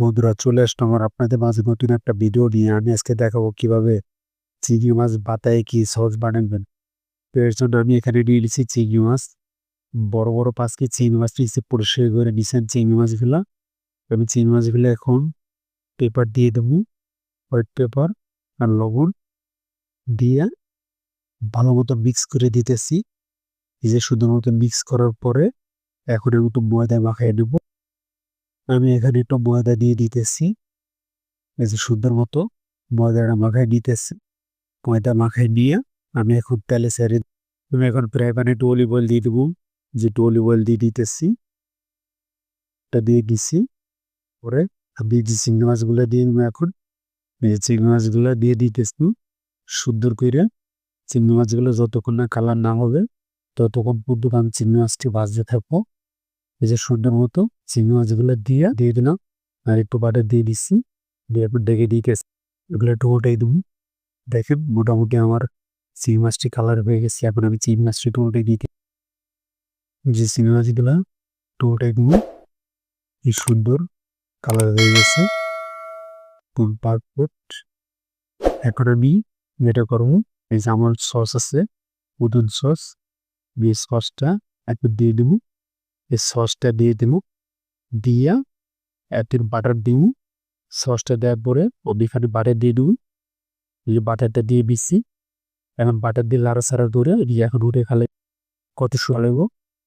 বন্ধুরা চলে আসলাম আমার আপনাদের মাঝে নতুন একটা ভিডিও নিয়ে। আমি আজকে দেখাবো কীভাবে চিংড়ি মাছ বাতায় কি সহজ বানাবেন। তো এর জন্য আমি এখানে নিয়ে নিচ্ছি চিংড়ি মাছ। বড় বড় পাঁচকে চিংড়ি মাছ নিচ্ছি পরিষ্কার করে নিচ্ছেন চিংড়ি মাছগুলা। আমি চিংড়ি মাছগুলো এখন পেপার দিয়ে দেবো। হোয়াইট পেপার আর লবণ দিয়ে ভালো মতো মিক্স করে দিতেছি। এই যে সুন্দর মতো মিক্স করার পরে এখন এর মতো ময়দা মাখাই নেব। আমি এখানে একটু ময়দা দিয়ে দিতেছি। এই যে সুন্দর মতো ময়দাটা মাখায় দিতেছি ময়দা মাখায় নিয়ে আমি এখন তেলে সেরে আমি এখন প্রায় মানে একটু অলিভ অয়েল দিয়ে দেবো। যে একটু অলিভ অয়েল দিয়ে দিতেছি, এটা দিয়ে দিছি। পরে আমি যে চিংড়ি মাছগুলো দিয়ে দেবো এখন, এই চিংড়ি মাছগুলো দিয়ে দিতেছি। সুন্দর করে চিংড়ি মাছগুলো যতক্ষণ না কালার না হবে, ততক্ষণ পর্যন্ত আমি চিংড়ি মাছটি ভাজতে থাকব। এই যে সুন্দর মতো চিংড়ি মাছগুলো দিয়ে দিয়ে দিলাম। আর একটু বাটার দিয়ে দিচ্ছি। দিয়ে একটু ডেকে দিয়ে এগুলো একটু ওটাই দেবো। দেখেন মোটামুটি আমার চিংড়ি মাছটি কালার হয়ে গেছে। এখন আমি চিংড়ি মাছটি একটু ওটাই দিতে যে চিংড়ি মাছগুলো একটু ওটাই দেবো। কি সুন্দর কালার হয়ে গেছে। পারফেক্ট এখন আমি যেটা করব। এই যে আমার সস আছে। উদুন সস এই সসটা একটু দিয়ে দেবো। এই সসটা দিয়ে দেবো দিয়া একটু বাটার দিব সসটা দেওয়ার পরে ওদিখানে বাটার দিয়ে দেবো বাটারটা দিয়ে দিচ্ছি এখন বাটার দিয়ে লাড়া সাড়া ধরে দিয়ে এখন উঠে খালে কত সময় লাগবো।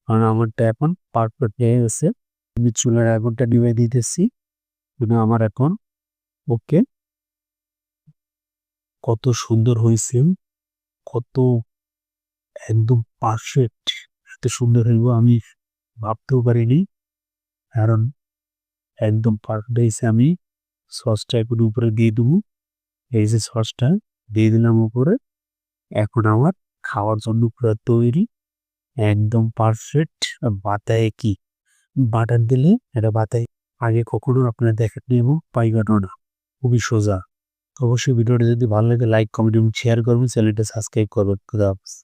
কারণ আমারটা এখন পারফেক্ট হয়ে গেছে। আমি চুলার আগুনটা নিভে দিতেছি। মানে আমার এখন, ওকে, কত সুন্দর হয়েছে। কত একদম পারফেক্ট এত সুন্দর হইব আমি। ভাবতেও পারিনি। কারণ একদম পারফেক্ট আমি সসটা এখন উপরে দিয়ে দেবো। এই যে সসটা দিয়ে দিলাম উপরে। এখন আমার খাওয়ার জন্য পুরো তৈরি। একদম পারফেক্ট বাতায় কি? বাটার দিলে এটা বাতায় আগে কখনো আপনারা দেখেন নেব পাইবেনও না। খুবই সোজা। অবশ্যই ভিডিওটা যদি ভালো লাগে লাইক কমেন্ট এবং শেয়ার করবেন। চ্যানেলটা সাবস্ক্রাইব করবেন। খুদা হাফেজ।